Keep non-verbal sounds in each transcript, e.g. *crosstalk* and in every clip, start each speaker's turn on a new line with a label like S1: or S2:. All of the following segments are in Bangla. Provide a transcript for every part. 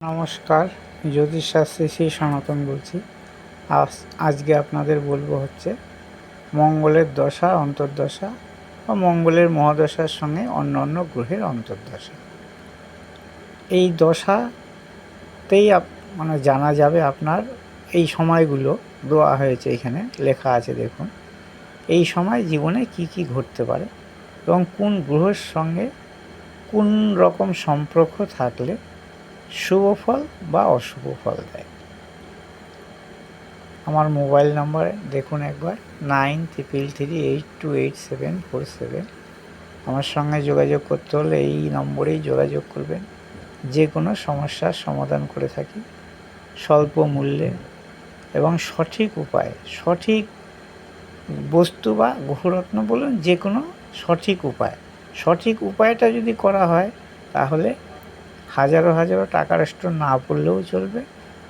S1: নমস্কার, জ্যোতিষশাস্ত্রী শ্রী সনাতন বলছি। আজ, আজকে আপনাদের বলব হচ্ছে মঙ্গলের দশা, অন্তর্দশা বা মঙ্গলের মহাদশার সঙ্গে অন্য অন্য গ্রহের অন্তর্দশা। এই দশাতেই মানে জানা যাবে আপনার এই সময়গুলো দেওয়া হয়েছে এখানে, লেখা আছে দেখুন। এই সময় জীবনে কি কি ঘটতে পারে এবং কোন গ্রহের সঙ্গে কোন রকম সম্পর্ক থাকলে শুভ ফল বা অশুভ ফল দেয়। আমার মোবাইল নাম্বার দেখুন একবার, nine triple three eight two eight seven four seven. আমার সঙ্গে যোগাযোগ করতে হলে এই নম্বরেই যোগাযোগ করবেন। যে কোনো সমস্যার সমাধান করে থাকি। স্বল্প মূল্যে এবং সঠিক উপায়ে, সঠিক বস্তু বা গ্রহরত্ন বলুন, যে কোনো সঠিক উপায়। সঠিক উপায়টা যদি করা হয়, তাহলে হাজারো হাজারো টাকার স্টোন না পড়লেও চলবে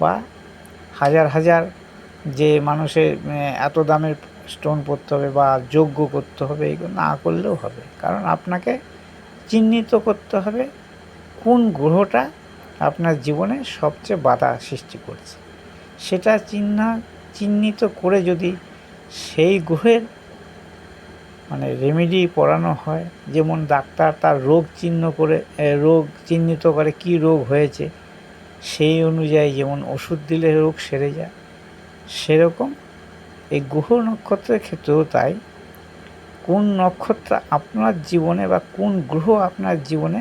S1: বা হাজার হাজার যে মানুষের এত দামের স্টোন পড়তে হবে বা যোগ্য করতে হবে, এগুলো না করলেও হবে। কারণ আপনাকে চিহ্নিত করতে হবে কোন গ্রহটা আপনার জীবনে সবচেয়ে বাধা সৃষ্টি করছে। সেটা চিহ্ন, চিহ্নিত করে যদি সেই গ্রহের মানে রেমেডি পড়ানো হয়। যেমন ডাক্তার তার রোগ চিহ্ন করে রোগ চিহ্নিত করে কি রোগ হয়েছে, সেই অনুযায়ী যেমন ওষুধ দিলে রোগ সেরে যায়। সেরকম এই গ্রহ নক্ষত্রের ক্ষেত্রেও তাই। কোন নক্ষত্র আপনার জীবনে বা কোন গ্রহ আপনার জীবনে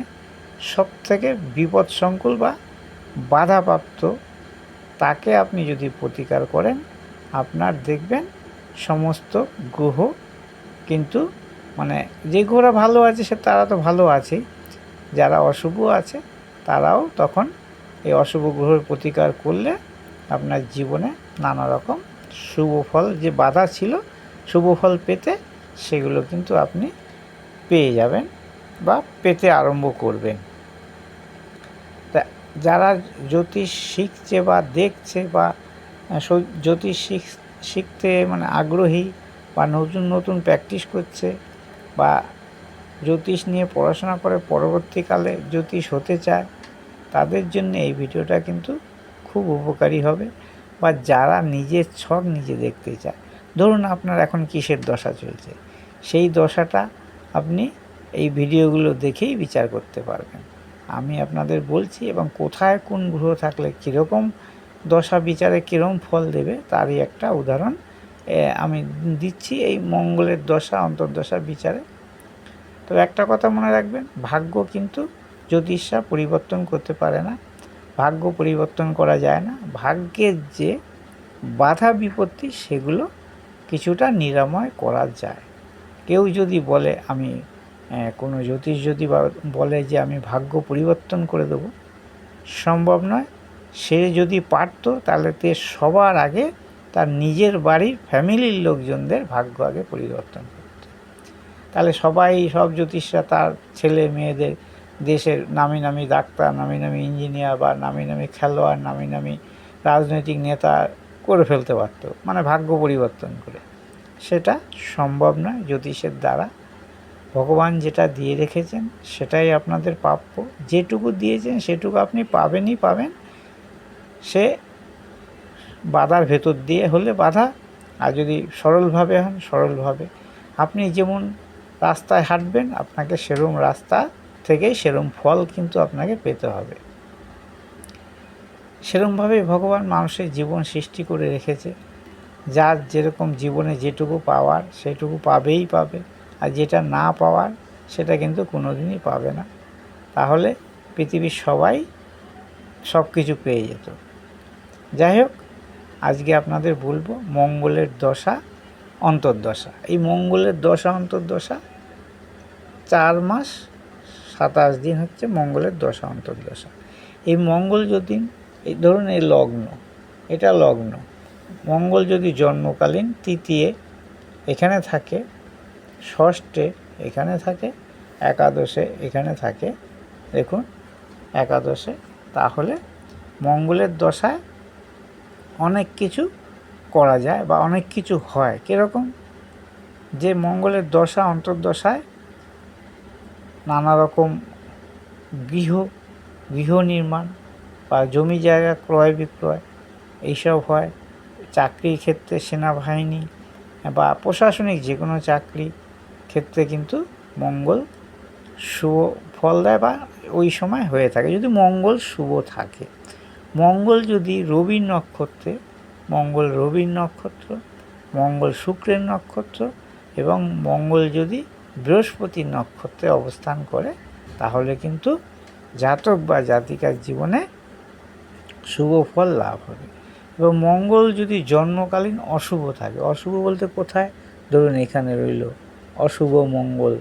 S1: সব থেকে বিপদসংকুল বা বাধাপ্রাপ্ত, তাকে আপনি যদি প্রতিকার করেন, আপনার দেখবেন সমস্ত গ্রহ কিন্তু মানে যে গ্রহরা ভালো আছে, সে তারা তো ভালো আছেই যারা অশুভ আছে, তারাও তখন এই অশুভ গ্রহের প্রতিকার করলে আপনার জীবনে নানা রকম শুভ ফল যে বাধা ছিল, শুভ ফল পেতে সেগুলো কিন্তু আপনি পেয়ে যাবেন বা পেতে আরম্ভ করবেন। তা যারা জ্যোতিষ শিখছে বা দেখছে বা জ্যোতিষ শিখ, শিখতে মানে আগ্রহী বা নতুন নতুন প্র্যাকটিস করছে বা জ্যোতিষ নিয়ে পড়াশোনা করে পরবর্তীকালে জ্যোতিষ হতে চায়, তাদের জন্য এই ভিডিওটা কিন্তু খুব উপকারী হবে বা যারা নিজের ছক নিজে দেখতে চায়। ধরুন আপনার এখন কিসের দশা চলছে? সেই দশাটা আপনি এই ভিডিওগুলো দেখেই বিচার করতে পারবেন। আমি আপনাদের বলছি এবং কোথায় কোন গ্রহ থাকলে কীরকম দশা বিচারে কীরকম ফল দেবে তারই একটা উদাহরণ আমি দিচ্ছি এই মঙ্গলের দশা, অন্তর্দশা বিচারে। তো একটা কথা মনে রাখবেন, ভাগ্য কিন্তু জ্যোতিষরা পরিবর্তন করতে পারে না। ভাগ্য পরিবর্তন করা যায় না। ভাগ্যের যে বাধা বিপত্তি, সেগুলো কিছুটা নিরাময় করা যায়। কেউ যদি বলে, আমি কোনো জ্যোতিষ যদি বলে যে, আমি ভাগ্য পরিবর্তন করে দেবো, সম্ভব নয়। সে যদি পারতো, তাহলে তে সবার আগে তার নিজের বাড়ির ফ্যামিলির লোকজনদের ভাগ্য আগে পরিবর্তন করত। তাহলে সবাই, সব জ্যোতিষরা তার ছেলে মেয়েদের দেশের নামি নামি ডাক্তার, নামি নামি ইঞ্জিনিয়ার বা নামি নামি খেলোয়াড়, নামি নামি রাজনৈতিক নেতা করে ফেলতে পারত। মানে ভাগ্য পরিবর্তন করে। সেটা সম্ভব নয় জ্যোতিষের দ্বারা। ভগবান যেটা দিয়ে রেখেছেন সেটাই আপনাদের প্রাপ্য। যেটুকু দিয়েছেন সেটুকু আপনি পাবেনই পাবেন। সে বাধার ভেতর দিয়ে হলে বাধা, আর যদি সরলভাবে হন, সরলভাবে। আপনি যেমন রাস্তায় হাঁটবেন, আপনাকে সেরম রাস্তা থেকেই সেরম ফল কিন্তু আপনাকে পেতে হবে। সেরমভাবে ভগবান মানুষের জীবন সৃষ্টি করে রেখেছে। যার যেরকম জীবনে যেটুকু পাওয়ার সেটুকু পাবেই পাবে। আর যেটা না পাওয়ার, সেটা কিন্তু কোনো দিনই পাবে না। তাহলে পৃথিবীর সবাই সব কিছু পেয়ে যেত। যাই হোক আজকে আপনাদের বলব মঙ্গলের দশা, অন্তর্দশা। এই মঙ্গলের দশা, অন্তর্দশা চার মাস, সাতাশ দিন হচ্ছে মঙ্গলের দশা, অন্তর্দশা। এই মঙ্গল যদি, এই ধরুন এই লগ্ন, এটা লগ্ন। মঙ্গল যদি জন্মকালীন তৃতীয় এখানে থাকে, ষষ্ঠে এখানে থাকে, একাদশে এখানে থাকে, দেখুন, একাদশে, তাহলে মঙ্গলের দশায় অনেক কিছু করা যায় বা অনেক কিছু হয়। কীরকম? যে মঙ্গলের দশা, অন্তর্দশায় নানা রকম গৃহ গৃহ নির্মাণ বা জমি জায়গা ক্রয় বিক্রয় এইসব হয়। চাকরির ক্ষেত্রে সেনাবাহিনী বা প্রশাসনিক যে কোনো চাকরি ক্ষেত্রে কিন্তু মঙ্গল শুভ ফল দেয় বা ওই সময় হয়ে থাকে। যদি মঙ্গল শুভ থাকে। মঙ্গল যদি রবির নক্ষত্রে, মঙ্গল রবির নক্ষত্র, মঙ্গল শুক্রের নক্ষত্র এবং মঙ্গল যদি বৃহস্পতির নক্ষত্রে অবস্থান করে, তাহলে কিন্তু জাতক বা জাতিকার জীবনে শুভ ফল লাভ হবে। এবং মঙ্গল যদি জন্মকালীন অশুভ থাকে, অশুভ বলতে কোথায়? ধরুন এখানে রইল অশুভ মঙ্গল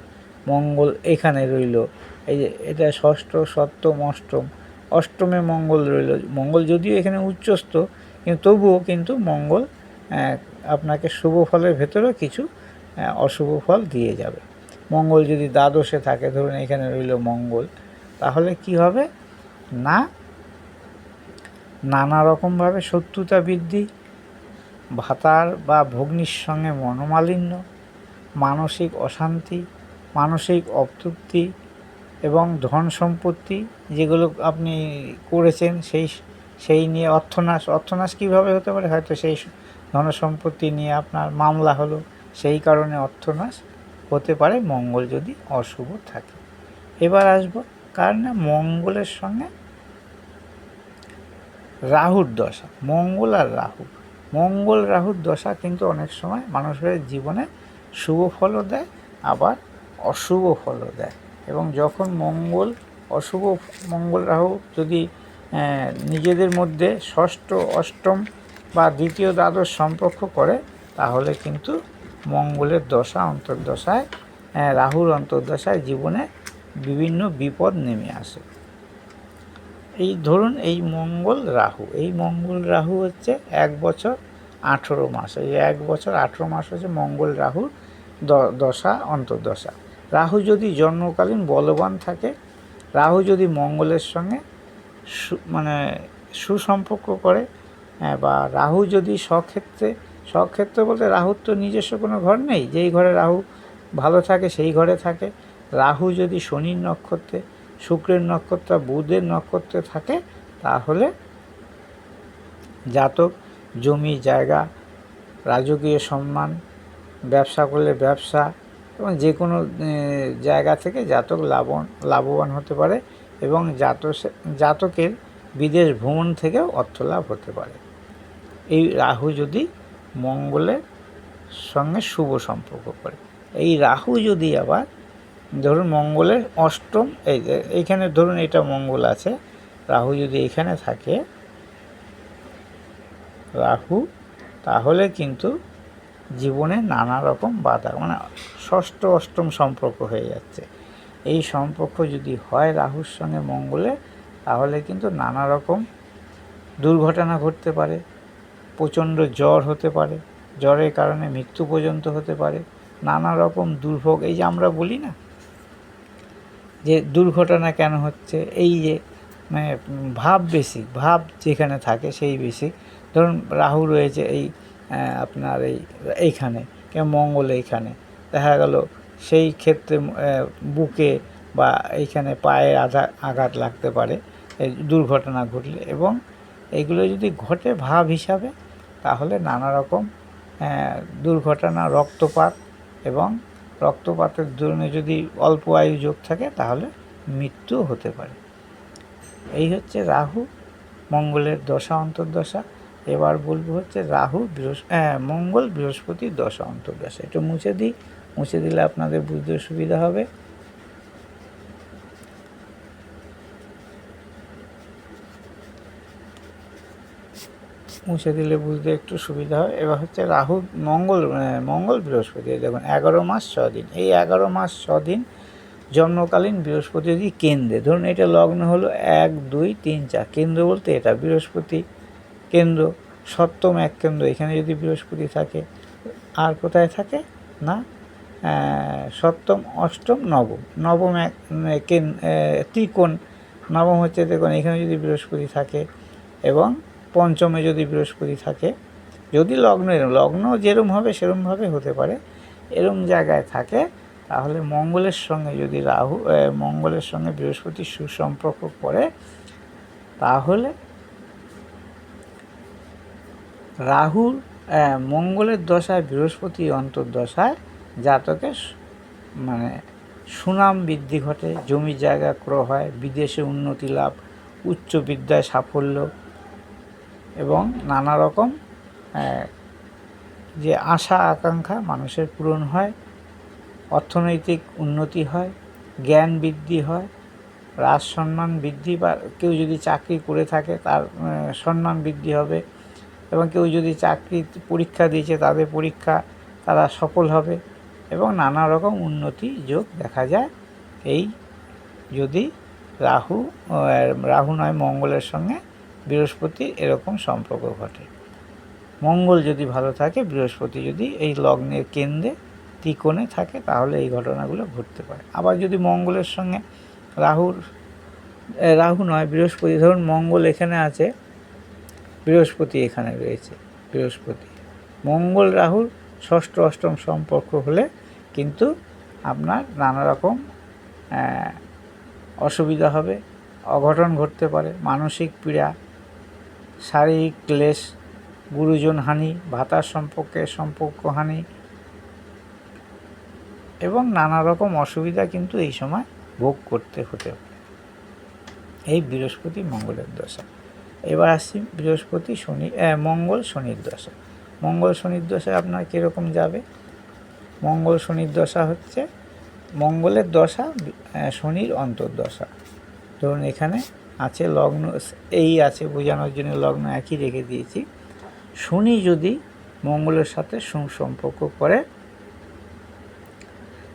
S1: মঙ্গল এখানে রইল, এই যে এটা ষষ্ঠ, সপ্তম, অষ্টম অষ্টমে মঙ্গল রইল। মঙ্গল যদিও এখানে উচ্চস্থ, কিন্তু তবুও কিন্তু মঙ্গল আপনাকে শুভ ফলের ভেতরেও কিছু অশুভ ফল দিয়ে যাবে। মঙ্গল যদি দ্বাদশে থাকে, ধরুন এখানে রইল মঙ্গল, তাহলে কি হবে? না, নানা রকমভাবে শত্রুতা বৃদ্ধি, ভাতার বা ভগ্নির সঙ্গে মনোমালিন্য, মানসিক অশান্তি, মানসিক অতৃপ্তি এবং ধন সম্পত্তি যেগুলো আপনি করেছেন, সেই সেই নিয়ে অর্থনাশ অর্থনাশ কীভাবে হতে পারে? হয়তো সেই ধন সম্পত্তি নিয়ে আপনার মামলা হলো, সেই কারণে অর্থনাশ হতে পারে, মঙ্গল যদি অশুভ থাকে। এবার আসব কার না? মঙ্গলের সঙ্গে রাহুর দশা, মঙ্গল আর রাহু। মঙ্গল, রাহুর দশা কিন্তু অনেক সময় মানুষের জীবনে শুভ ফলও দেয়, আবার অশুভ ফলও দেয়। এবং যখন মঙ্গল, অশুভ মঙ্গল রাহু যদি নিজেদের মধ্যে ষষ্ঠ, অষ্টম বা দ্বিতীয় দ্বাদশ সম্পর্ক করে, তাহলে কিন্তু মঙ্গলের দশা, অন্তর্দশায় রাহুর অন্তর্দশায় জীবনে বিভিন্ন বিপদ নেমে আসে। এই ধরুন এই মঙ্গল রাহু, এই মঙ্গল রাহু হচ্ছে এক বছর আঠেরো মাস, এই এক বছর আঠেরো মাস হচ্ছে মঙ্গল রাহুর দশা, অন্তর্দশা। রাহু যদি জন্মকালীন বলবান থাকে রাহু যদি মঙ্গলের সঙ্গে মানে সুসম্পর্ক করে হ্যাঁ, বা রাহু যদি স্বক্ষেত্রে স্বক্ষেত্র বলতে রাহুর তো নিজস্ব কোনো ঘর নেই যেই ঘরে রাহু ভালো থাকে সেই ঘরে থাকে। রাহু যদি শনির নক্ষত্রে শুক্রের নক্ষত্র বুধের নক্ষত্রে থাকে তাহলে জাতক জমি জায়গা রাজকীয় সম্মান ব্যবসা করলে ব্যবসা এবং যে কোনো জায়গা থেকে জাতক লাভবান লাভবান হতে পারে এবং জাতক জাতকের বিদেশ ভ্রমণ থেকেও অর্থ লাভ হতে পারে। এই রাহু যদি মঙ্গলের সঙ্গে শুভ সম্পর্ক করে। এই রাহু যদি আবার ধরুন মঙ্গলের অষ্টম, এই এইখানে ধরুন এটা মঙ্গল আছে, রাহু যদি এখানে থাকে, রাহু তাহলে কিন্তু জীবনে নানা রকম বাধা মানে ষষ্ঠ অষ্টম সম্পর্ক হয়ে যাচ্ছে। এই সম্পর্ক যদি হয় রাহুর সঙ্গে মঙ্গলে, তাহলে কিন্তু নানা রকম দুর্ঘটনা ঘটতে পারে, প্রচণ্ড জ্বর হতে পারে, জ্বরের কারণে মৃত্যু পর্যন্ত হতে পারে, নানা রকম দুর্ভোগ। এই যে আমরা বলি না যে দুর্ঘটনা কেন হচ্ছে, এই যে মানে ভাব বেশি, ভাব যেখানে থাকে সেই বেশি। ধরুন রাহু রয়েছে, এই আপনার এই, এইখানে কিংবা মঙ্গল এইখানে? দেখা গেল সেই ক্ষেত্রে বুকে বা এইখানে পায়ে আঘাত আঘাত লাগতে পারে দুর্ঘটনা ঘটলে এবং এগুলো যদি ঘটে ভাব হিসাবে, তাহলে নানা রকম দুর্ঘটনা, রক্তপাত এবং রক্তপাতের জন্য যদি অল্প আয়ু যোগ থাকে, তাহলে মৃত্যু হতে পারে। এই হচ্ছে রাহু, মঙ্গলের দশা, অন্তর্দশা। এবার বলব হচ্ছে রাহু বৃহস্প হ্যাঁ মঙ্গল বৃহস্পতির দশা অন্তর্দশা। একটু মুছে দিই, মুছে দিলে আপনাদের বুঝতে সুবিধা হবে। মুছে দিলে বুঝতে একটু সুবিধা হয়। এবার হচ্ছে রাহু, মঙ্গল মঙ্গল, বৃহস্পতি। দেখুন, এগারো মাস, ছ দিন। এই এগারো মাস, ছ দিন জন্মকালীন বৃহস্পতি যদি কেন্দ্রে, ধরুন এটা লগ্ন হলো এক, দুই, তিন, চার। কেন্দ্র বলতে এটা বৃহস্পতি। কেন্দ্র সপ্তম এক কেন্দ্র এখানে যদি বৃহস্পতি থাকে আর কোথায় থাকে? না সপ্তম অষ্টম নবম। নবম এক উম, ত্রিকোণ নবম হচ্ছে দেখুন এখানে যদি বৃহস্পতি থাকে এবং পঞ্চমে যদি বৃহস্পতি থাকে যদি লগ্ন এরম লগ্ন যেরম হবে সেরমভাবে হতে পারে। এরম জায়গায় থাকে তাহলে মঙ্গলের সঙ্গে যদি রাহু মঙ্গলের সঙ্গে বৃহস্পতি সুসম্পর্ক করে তাহলে রাহুর মঙ্গলের দশায় বৃহস্পতি অন্তর্দশায় জাতকে সু- মানে সুনাম বৃদ্ধি ঘটে জমি জায়গা ক্রয় হয়, বিদেশে উন্নতি লাভ, উচ্চ বিদ্যায় সাফল্য এবং নানা রকম যে আশা, আকাঙ্ক্ষা মানুষের পূরণ হয়, অর্থনৈতিক উন্নতি হয়, জ্ঞান বৃদ্ধি হয়, রাজ সম্মান বৃদ্ধি বা কেউ যদি চাকরি করে থাকে তার সম্মান বৃদ্ধি হবে এবং কেউ যদি চাকরি পরীক্ষা দিয়েছে, তাদের পরীক্ষা তারা সফল হবে এবং নানা রকম উন্নতি যোগ দেখা যায়। এই যদি রাহু রাহু নয়, মঙ্গলের সঙ্গে বৃহস্পতি এরকম সম্পর্ক ঘটে। মঙ্গল যদি ভালো থাকে, বৃহস্পতি যদি এই লগ্নের কেন্দ্রে ত্রিকোণে থাকে, তাহলে এই ঘটনাগুলো ঘটতে পারে। আবার যদি মঙ্গলের সঙ্গে রাহুর রাহু নয়, বৃহস্পতি, ধরুন মঙ্গল এখানে আছে বৃহস্পতি এখানে রয়েছে, বৃহস্পতি। মঙ্গল রাহুর ষষ্ঠ অষ্টম সম্পর্ক হলে কিন্তু আপনার নানা রকম অসুবিধা হবে, অঘটন ঘটতে পারে, মানসিক পীড়া, শারীরিক ক্লেশ, গুরুজন হানি, ভাতার সম্পর্কে সম্পর্ক হানি, এবং নানা রকম অসুবিধা কিন্তু এই সময় ভোগ করতে হতে পারে। এই বৃহস্পতি মঙ্গলের দশা। এবার আসছি বৃহস্পতি, শনি মঙ্গল, শনির দশা। মঙ্গল, শনির দশায় আপনার কীরকম যাবে? মঙ্গল, শনির দশা হচ্ছে মঙ্গলের দশা শনির অন্তর্দশা। ধরুন এখানে আছে লগ্ন, এই আছে বোঝানোর জন্য লগ্ন একই রেখে দিয়েছি। শনি যদি মঙ্গলের সাথে সুসম্পর্ক করে,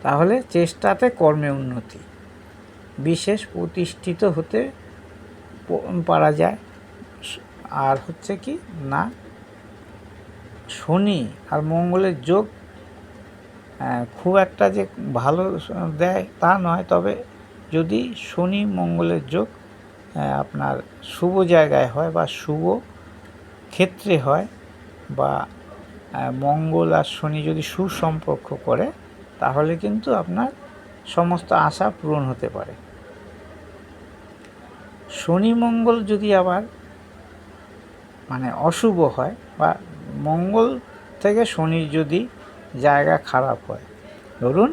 S1: তাহলে চেষ্টাতে কর্মে উন্নতি। বিশেষ প্রতিষ্ঠিত হতে পারা যায়। আর হচ্ছে কি? না, শনি আর মঙ্গলের যোগ খুব একটা যে ভালো দেয় তা নয়। তবে যদি শনি মঙ্গলের যোগ আপনার শুভ জায়গায় হয় বা শুভ ক্ষেত্রে হয় বা মঙ্গল আর শনি যদি সুসম্পর্ক করে, তাহলে কিন্তু আপনার সমস্ত আশা পূরণ হতে পারে। শনি মঙ্গল যদি আবার মানে অশুভ হয় বা মঙ্গল থেকে শনির যদি জায়গা খারাপ হয়, ধরুন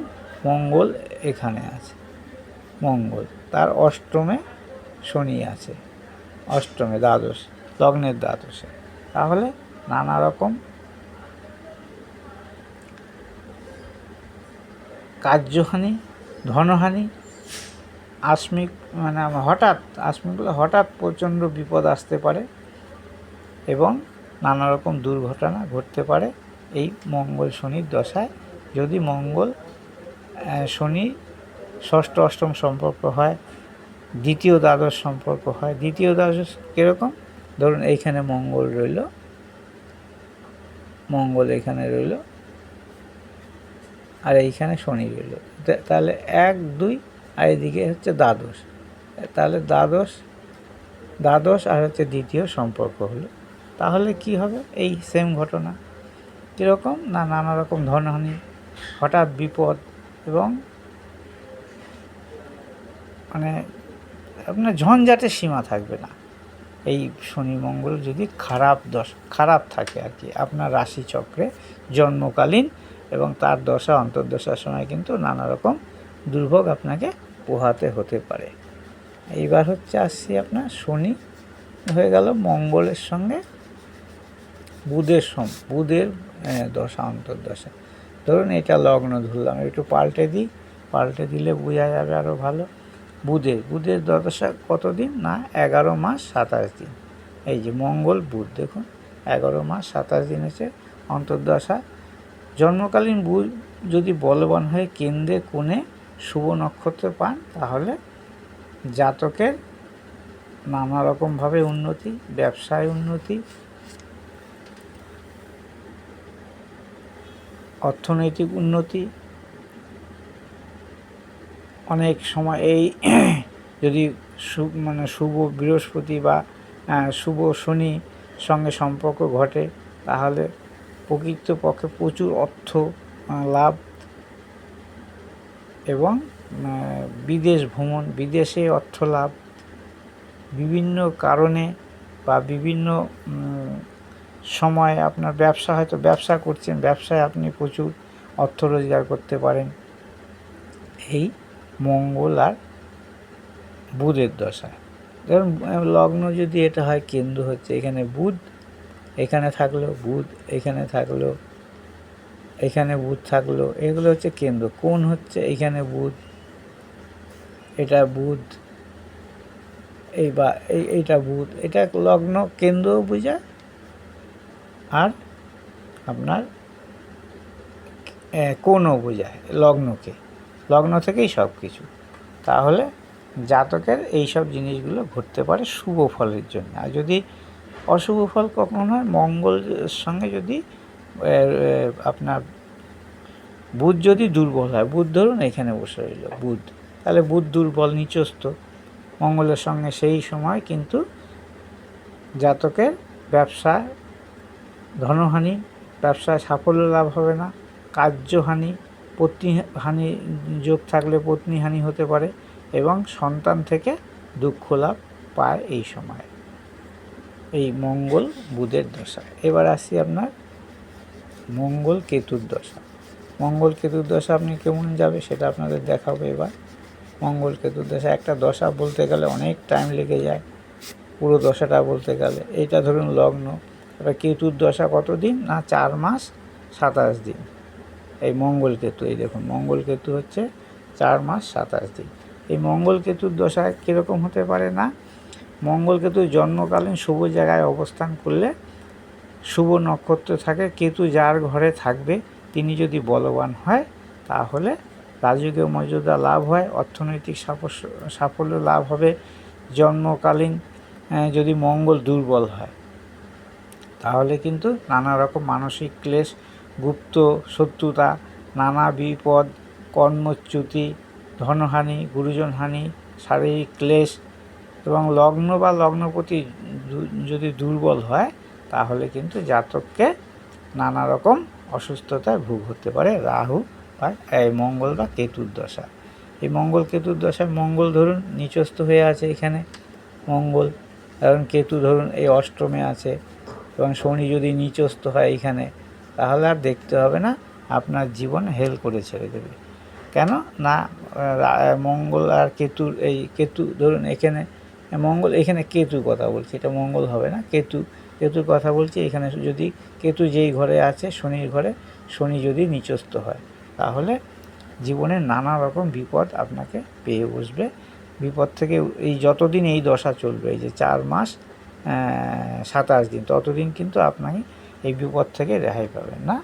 S1: মঙ্গল এখানে আছে, মঙ্গল, তার অষ্টমে শনি আছে, অষ্টমে দ্বাদশ, লগ্নের দ্বাদশে, তাহলে নানা রকম কার্যহানি, ধনহানি, আসমিক মানে হঠাৎ, আসমিক হঠাৎ প্রচণ্ড বিপদ আসতে পারে। এবং নানা রকম দুর্ঘটনা ঘটতে পারে এই মঙ্গল শনির দশায়। যদি মঙ্গল শনি ষষ্ঠ অষ্টম সম্পর্ক হয়, দ্বিতীয় দ্বাদশ সম্পর্ক হয়, দ্বিতীয় দ্বাদশ কীরকম? ধরুন এইখানে মঙ্গল রইল, মঙ্গল এখানে রইল, আর এইখানে শনি রইল। তাহলে এক, দুই, আর এদিকে হচ্ছে দ্বাদশ। তাহলে দ্বাদশ দ্বাদশ আর হচ্ছে দ্বিতীয় সম্পর্ক হলো। তাহলে কি হবে? এই সেম ঘটনা। কীরকম? না, নানা রকম ধনহানি, হঠাৎ বিপদ এবং মানে আপনার ঝঞ্ঝাটের সীমা থাকবে না। এই শনি মঙ্গল যদি খারাপ দশ, খারাপ থাকে আর কি, আপনার রাশি চক্রে জন্মকালীন এবং তার দশা, অন্তর্দশার সময় কিন্তু নানা রকম দুর্ভোগ আপনাকে পোহাতে হতে পারে। এইবার হচ্ছে আসছি আপনার শনি, হয়ে গেল মঙ্গলের সঙ্গে বুধের সম, বুধের দশা, অন্তর্দশা। ধরুন এটা লগ্ন ধরলাম, একটু পাল্টে দিই, পাল্টে দিলে বোঝা যাবে আরও ভালো। বুধের বুধের দশা কতদিন? না, এগারো মাস সাতাশ দিন। এই যে মঙ্গল, বুধ, দেখুন, এগারো মাস সাতাশ দিন হচ্ছে অন্তর্দশা। জন্মকালীন বুধ যদি বলবান হয়ে কেন্দ্রে, কোণে শুভ নক্ষত্র পান, তাহলে জাতকের নানা রকমভাবে উন্নতি, ব্যবসায় উন্নতি অর্থনৈতিক উন্নতি। অনেক সময় এই *clears throat* যদি মানে শুভ বৃহস্পতি বা শুভ শনি সঙ্গে সম্পর্ক ঘটে, তাহলে প্রকৃতপক্ষে প্রচুর অর্থ লাভ এবং বিদেশ ভ্রমণ, বিদেশে অর্থ লাভ, বিভিন্ন কারণে বা বিভিন্ন সময় আপনার ব্যবসা হয়তো ব্যবসা করছেন, ব্যবসায় আপনি প্রচুর অর্থ রোজগার করতে পারেন। এই মঙ্গল আর বুধের দশায়। ধরুন লগ্ন যদি এটা হয় কেন্দ্র হচ্ছে, এখানে বুধ, এখানে থাকল বুধ, এখানে থাকল, এখানে বুধ থাকল, এগুলো হচ্ছে কেন্দ্র কোন হচ্ছে, এখানে বুধ, এটা বুধ, এই বা, এই, এইটা বুধ। এটা লগ্ন কেন্দ্রও বোঝায় আর আপনার কোণও বোঝায়, লগ্নকে। লগ্ন থেকেই সব কিছু। তাহলে জাতকের এই সব জিনিসগুলো ঘটতে পারে শুভ ফলের জন্য। আর যদি অশুভ ফল কখন হয়? মঙ্গলের সঙ্গে যদি আপনার বুধ যদি দুর্বল হয়, বুধ ধরুন এখানে বসে রইল, বুধ। তাহলে বুধ দুর্বল নিচস্ত মঙ্গলের সঙ্গে সেই সময় কিন্তু জাতকের ব্যবসায় ধনহানি, ব্যবসায় সাফল্য লাভ হবে না, কার্যহানি পত্নী হানি যোগ থাকলে পত্নী হানি হতে পারে এবং সন্তান থেকে দুঃখ লাভ পায় এই সময়। এই মঙ্গল বুধের দশা। এবার আসি আপনার মঙ্গল কেতুর দশা। মঙ্গল কেতুর দশা আপনি কেমন যাবে সেটা আপনাদের দেখাবো এবার। মঙ্গল কেতুর দশা একটা দশা বলতে গেলে অনেক টাইম লেগে যায়। পুরো দশাটা বলতে গেলে। এটা ধরুন লগ্ন। এবার কেতুর দশা কত দিন না, চার মাস, সাতাশ দিন। এই মঙ্গল কেতু, এই দেখুন, মঙ্গল কেতু হচ্ছে চার মাস, সাতাশ দিন। এই মঙ্গল কেতুর দশা কীরকম হতে পারে না? মঙ্গল কেতু জন্মকালীন শুভ জায়গায় অবস্থান করলে শুভ নক্ষত্র থাকে, কেতু যার ঘরে থাকবে, তিনি যদি বলবান হয়, তাহলে রাজকীয় মর্যাদা লাভ হয়, অর্থনৈতিক সাফল্য সাফল্য লাভ হবে। জন্মকালীন যদি মঙ্গল দুর্বল হয় তাহলে কিন্তু নানা রকম মানসিক ক্লেশ, গুপ্ত শত্রুতা, নানা বিপদ, কর্মচ্যুতি, ধনহানি, গুরুজনহানি, শারীরিক ক্লেশ এবং লগ্ন বা লগ্নপতি যদি দুর্বল হয়, তাহলে কিন্তু জাতককে নানা রকম অসুস্থতায় ভোগ হতে পারে। রাহু বা, এই মঙ্গল বা কেতুর দশা। এই মঙ্গল কেতুর দশায় মঙ্গল ধরুন নিচস্থ হয়ে আছে এখানে, মঙ্গল। কারণ কেতু ধরুন এই অষ্টমে আছে এবং শনি যদি নিচস্থ হয় এইখানে, তাহলে আর দেখতে হবে না, আপনার জীবন হেল করে ছেড়ে দেবে। কেন? না মঙ্গল আর কেতুর এই কেতু, ধরুন এখানে, মঙ্গল, এখানে কেতু কথা বলছি, এটা মঙ্গল হবে না, কেতু, কেতুর কথা বলছি, এখানে যদি কেতু যেই ঘরে আছে, শনির ঘরে, শনি যদি নিচস্থ হয়, তাহলে জীবনে নানা রকম বিপদ আপনাকে পেয়ে বসবে। বিপদ থেকে এই যতদিন এই দশা চলবে, এই যে চার মাস সাতাশ দিন। ততদিন কিন্তু আপনাকে এই বিপদ থেকে রেহাই পাবেন না।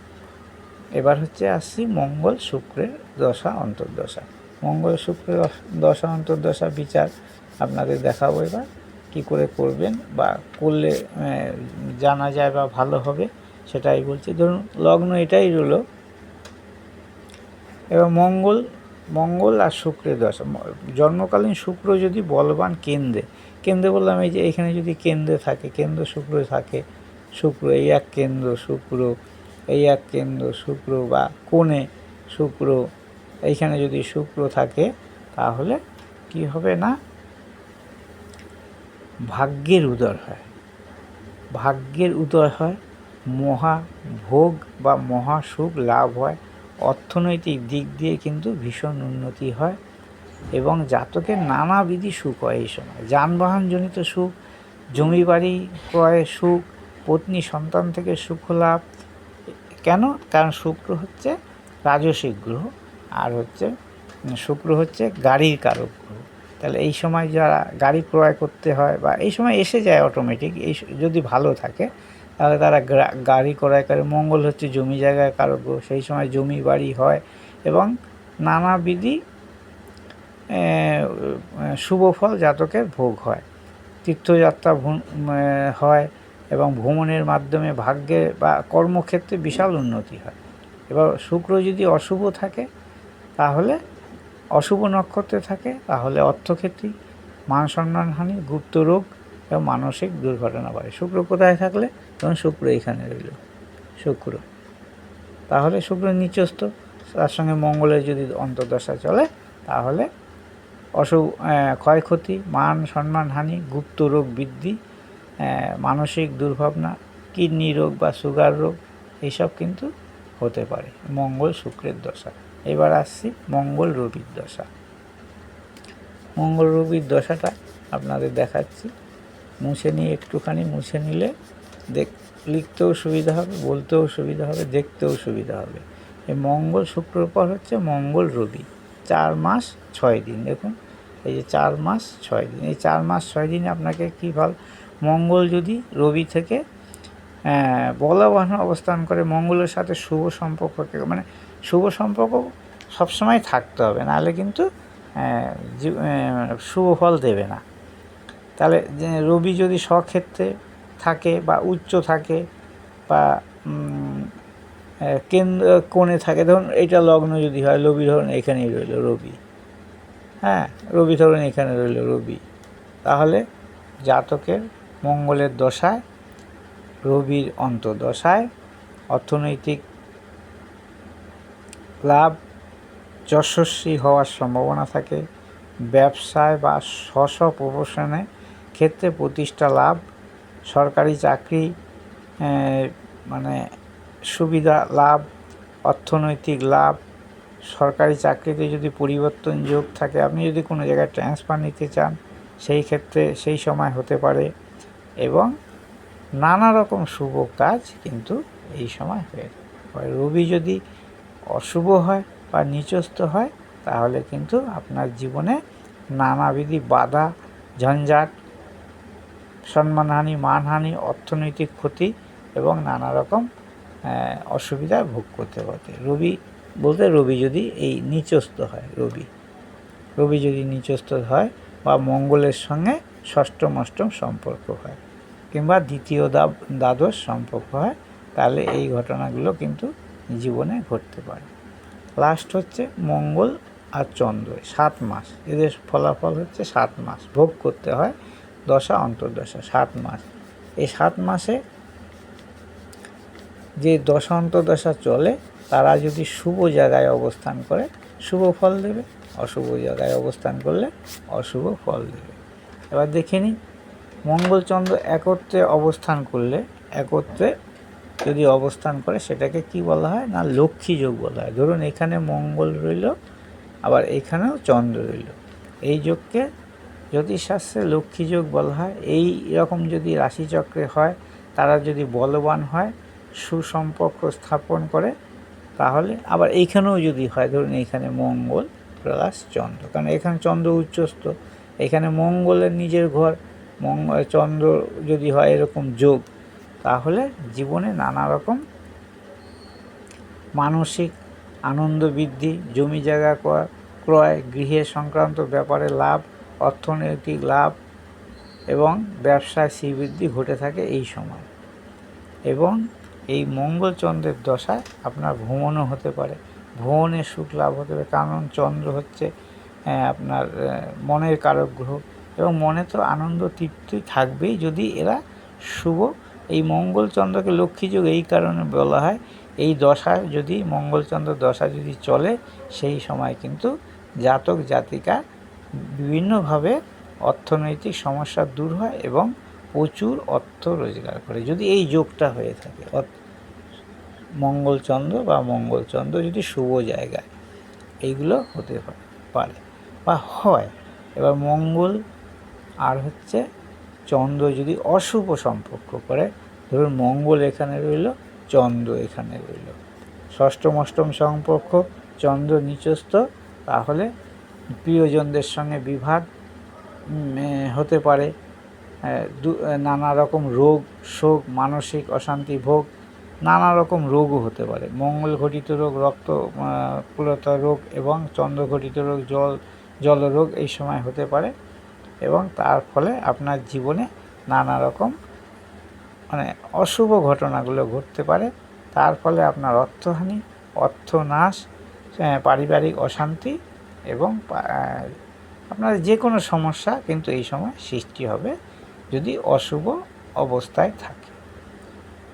S1: এবার হচ্ছে আসছি মঙ্গল শুক্রের দশা, অন্তর্দশা। মঙ্গল শুক্রের দশা, অন্তর্দশা বিচার আপনাদের দেখাবো এবার। কী করে করবেন বা করলে জানা যায় বা ভালো হবে সেটাই বলছি। ধরুন লগ্ন এটাই রইল। এবার মঙ্গল মঙ্গল আর শুক্রের দশা। জন্মকালীন শুক্র যদি বলবান কেন্দ্রে কেন্দ্রে বললাম, এই যে এখানে যদি কেন্দ্রে থাকে, কেন্দ্র শুক্র থাকে, শুক্র এই এক কেন্দ্র, শুক্র এই এক কেন্দ্র, শুক্র বা কোণে শুক্র, এইখানে যদি শুক্র থাকে, তাহলে কি হবে না? ভাগ্যের উদয় হয়। ভাগ্যের উদয় হয় মহা ভোগ বা মহা সুখ লাভ হয়। অর্থনৈতিক দিক দিয়ে কিন্তু ভীষণ উন্নতি হয়। এবং জাতকের নানাবিধি সুখ হয় এই সময়। যানবাহনজনিত সুখ জমি বাড়ি ক্রয়ের সুখ, পত্নী, সন্তান থেকে সুখ লাভ। কেন? কারণ শুক্র হচ্ছে রাজসিক গ্রহ, আর হচ্ছে শুক্র হচ্ছে গাড়ির কারক গ্রহ। তাহলে এই সময় যারা গাড়ি ক্রয় করতে হয় বা এই সময় এসে যায় অটোমেটিক এই যদি ভালো থাকে, তাহলে তারা গাড়ি ক্রয় করে। মঙ্গল হচ্ছে জমি জায়গায় কারক গ্রহ, সেই সময় জমি বাড়ি হয় এবং নানাবিধি শুভ ফল জাতকের ভোগ হয়। তীর্থযাত্রা হয় এবং ভ্রমণের মাধ্যমে ভাগ্যে বা কর্মক্ষেত্রে বিশাল উন্নতি হয়। এবার শুক্র যদি অশুভ থাকে, তাহলে অশুভ নক্ষত্রে থাকে, তাহলে অর্থক্ষেত্রে, মান সম্মানহানি, গুপ্ত রোগ এবং মানসিক দুর্ঘটনা বাড়ে। শুক্র কোথায় থাকলে? তখন শুক্র এখানে রইল। শুক্র। তাহলে শুক্র নিচস্থ, তার সঙ্গে মঙ্গলের যদি অন্তর্দশা চলে, তাহলে অসু ক্ষয়ক্ষতি, মান সম্মানহানি গুপ্ত রোগ বৃদ্ধি মানসিক দুর্ভাবনা, কিডনি রোগ বা সুগার রোগ এইসব কিন্তু হতে পারে। মঙ্গল শুক্রের দশা। এবার আসছি মঙ্গল রবির দশা। মঙ্গল রবির দশাটা আপনাদের দেখাচ্ছি। মুছে নিয়ে একটুখানি মুছে নিলে দেখ, লিখতেও সুবিধা হবে, বলতেও সুবিধা হবে, দেখতেও সুবিধা হবে। এই মঙ্গল শুক্রর পর হচ্ছে মঙ্গল রবি। চার মাস, ছয় দিন। দেখুন এই যে চার মাস ছয় দিন। এই চার মাস ছয় দিনে আপনাকে কী ফল? মঙ্গল যদি রবি থেকে আহ, বলবান অবস্থান করে মঙ্গলের সাথে শুভ সম্পর্ককে মানে শুভ সম্পর্ক সবসময় থাকতে হবে। নাহলে কিন্তু আহ, জীব- শুভ ফল দেবে না। তাহলে রবি যদি স্বক্ষেত্রে থাকে বা উচ্চ থাকে বা কেন্দ্র কোণে থাকে ধরুন এটা লগ্ন যদি হয় রবি ধরুন এখানেই রইল রবি। হ্যাঁ রবি ধরুন এখানে রইল, রবি। তাহলে জাতকের মঙ্গলের দশায়, রবির অন্তর্দশায় অর্থনৈতিক লাভ যশস্বী হওয়ার সম্ভাবনা থাকে। ব্যবসায় বা স্ব প্রফেশনে ক্ষেত্রে প্রতিষ্ঠা লাভ, সরকারি চাকরি মানে সুবিধা লাভ, অর্থনৈতিক লাভ সরকারি চাকরিতে যদি পরিবর্তন যোগ থাকে আপনি যদি কোনো জায়গায় ট্রান্সফার নিতে চান সেই ক্ষেত্রে সেই সময় হতে পারে এবং নানা রকম শুভ কাজ কিন্তু এই সময় হয়ে থাকে। রবি যদি অশুভ হয় বা নিচস্থ হয় তাহলে কিন্তু আপনার জীবনে নানাবিধি বাধা ঝঞ্ঝাট সম্মানহানি মানহানি অর্থনৈতিক ক্ষতি এবং নানা রকম আহ, অসুবিধা ভোগ করতে পারে রবি বলতে রবি যদি এই নিচস্থ হয়, রবি। রবি যদি নিচস্থ হয় বা মঙ্গলের সঙ্গে ষষ্ঠম অষ্টম সম্পর্ক হয় কিংবা দ্বিতীয় দাব দ্বাদশ সম্পর্ক হয়, তাহলে এই ঘটনাগুলো কিন্তু জীবনে ঘটতে পারে। লাস্ট হচ্ছে মঙ্গল আর চন্দ্র, সাত মাস। এদের ফলাফল হচ্ছে সাত মাস। ভোগ করতে হয় দশা, অন্তর্দশা, সাত মাস। এই সাত মাসে যে দশা, অন্তর্দশা চলে তারা যদি শুভ জায়গায় অবস্থান করে, শুভ ফল দেবে। অশুভ জায়গায় অবস্থান করলে অশুভ ফল দেবে। এবার দেখে নিই, মঙ্গলচন্দ্র একত্রে অবস্থান করলে, একত্রে যদি অবস্থান করে, সেটাকে কি বলা হয়? না, লক্ষ্মী যোগ বলা হয়। ধরুন এখানে মঙ্গল রইল, আবার এখানেও চন্দ্র রইল। এই যোগকে জ্যোতিষশাস্ত্রে লক্ষ্মী যোগ বলা হয়। এই রকম যদি রাশিচক্রে হয়, তারা যদি বলবান হয়, সুসম্পর্ক স্থাপন করে তাহলে আবার এইখানেও যদি হয়, ধরুন এইখানে মঙ্গল প্লাস চন্দ্র। কারণ এখানে চন্দ্র উচ্চস্থ, এখানে মঙ্গলের নিজের ঘর মঙ্গল চন্দ্র যদি হয় এরকম যোগ, তাহলে জীবনে নানা রকম মানসিক আনন্দ বৃদ্ধি, জমি জায়গা ক্রয়- ক্রয়, গৃহে সংক্রান্ত ব্যাপারে লাভ, অর্থনৈতিক লাভ এবং ব্যবসায় শ্রীবৃদ্ধি ঘটে থাকে এই সময়। এবং এই মঙ্গলচন্দ্রের দশায় আপনার ভ্রমণও হতে পারে। ভ্রমণে সুখ লাভ হতে পারে। কারণ চন্দ্র হচ্ছে আপনার মনের কারক গ্রহ। এবং মনে তো আনন্দ তৃপ্তি থাকবেই যদি এরা শুভ। এই মঙ্গলচন্দ্রকে লক্ষ্মী যুগ এই কারণে বলা হয়, এই দশায় যদি, মঙ্গলচন্দ্র দশা যদি চলে, সেই সময় কিন্তু জাতক জাতিকা বিভিন্নভাবে অর্থনৈতিক সমস্যা দূর হয় এবং প্রচুর অর্থ রোজগার করে। যদি এই যোগটা হয়ে থাকে মঙ্গলচন্দ্র বা মঙ্গলচন্দ্র যদি শুভ জায়গায়, এইগুলো হতে পারে বা হয়। এবার মঙ্গল আর হচ্ছে চন্দ্র যদি অশুভ সম্পর্ক করে, ধরুন মঙ্গল এখানে রইল, চন্দ্র এখানে রইল। ষষ্ঠম অষ্টম সম্পর্ক, চন্দ্র নিচস্থ, তাহলে প্রিয়জনদের সঙ্গে বিভাগ হতে পারে। নানা রকম রোগ, শোক, মানসিক অশান্তি, ভোগ, নানা রকম রোগও হতে পারে। মঙ্গল ঘটিত রোগ, রক্ত পুলতা রোগ এবং চন্দ্র ঘটিত রোগ, জল জলরোগ এই সময় হতে পারে এবং তার ফলে আপনার জীবনে নানা রকম মানে অশুভ ঘটনাগুলো ঘটতে পারে। তার ফলে আপনার অর্থহানি, অর্থনাশ পারিবারিক অশান্তি এবং আপনার যে কোনো সমস্যা কিন্তু এই সময় সৃষ্টি হবে। যদি অশুভ অবস্থায় থাকে।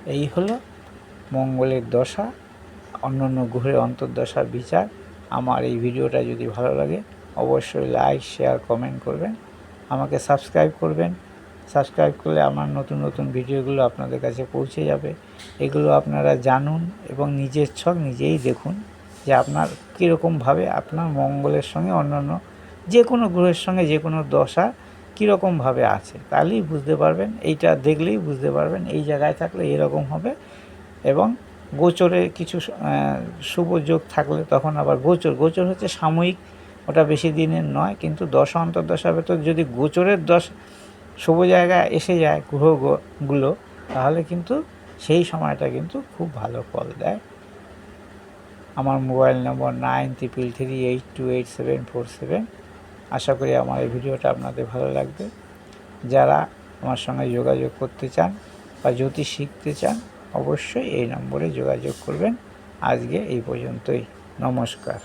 S1: এই হলো মঙ্গলের দশা অন্য অন্য গ্রহের অন্তর্দশার বিচার। আমার এই ভিডিওটা যদি ভালো লাগে, অবশ্যই লাইক শেয়ার কমেন্ট করবেন। আমাকে সাবস্ক্রাইব করবেন। সাবস্ক্রাইব করলে আমার নতুন নতুন ভিডিওগুলো আপনাদের কাছে পৌঁছে যাবে। এগুলো আপনারা জানুন এবং নিজের ছক নিজেই দেখুন যে আপনার কীরকমভাবে আপনার মঙ্গলের সঙ্গে অন্যান্য যে কোনো গ্রহের সঙ্গে যে কোনো দশা কীরকমভাবে আছে, তাহলেই বুঝতে পারবেন, এইটা দেখলেই বুঝতে পারবেন, এই জায়গায় থাকলে এরকম হবে এবং গোচরে কিছু শুভ যোগ থাকলে তখন আবার গোচর গোচর হচ্ছে সাময়িক, ওটা বেশি দিনের নয়, কিন্তু দশ অন্তর্দশার ভেতর যদি গোচরের দশ শুভ জায়গায় এসে যায় গ্রহগুলো, তাহলে কিন্তু সেই সময়টা কিন্তু খুব ভালো ফল দেয়। আমার mobile number nine triple three eight two eight seven four seven আশা করি আমার এই ভিডিওটা আপনাদের ভালো লাগবে। যারা আমার সঙ্গে যোগাযোগ করতে চান বা জ্যোতিষ শিখতে চান, অবশ্যই এই নম্বরে যোগাযোগ করবেন। আজকে এই পর্যন্তই। নমস্কার।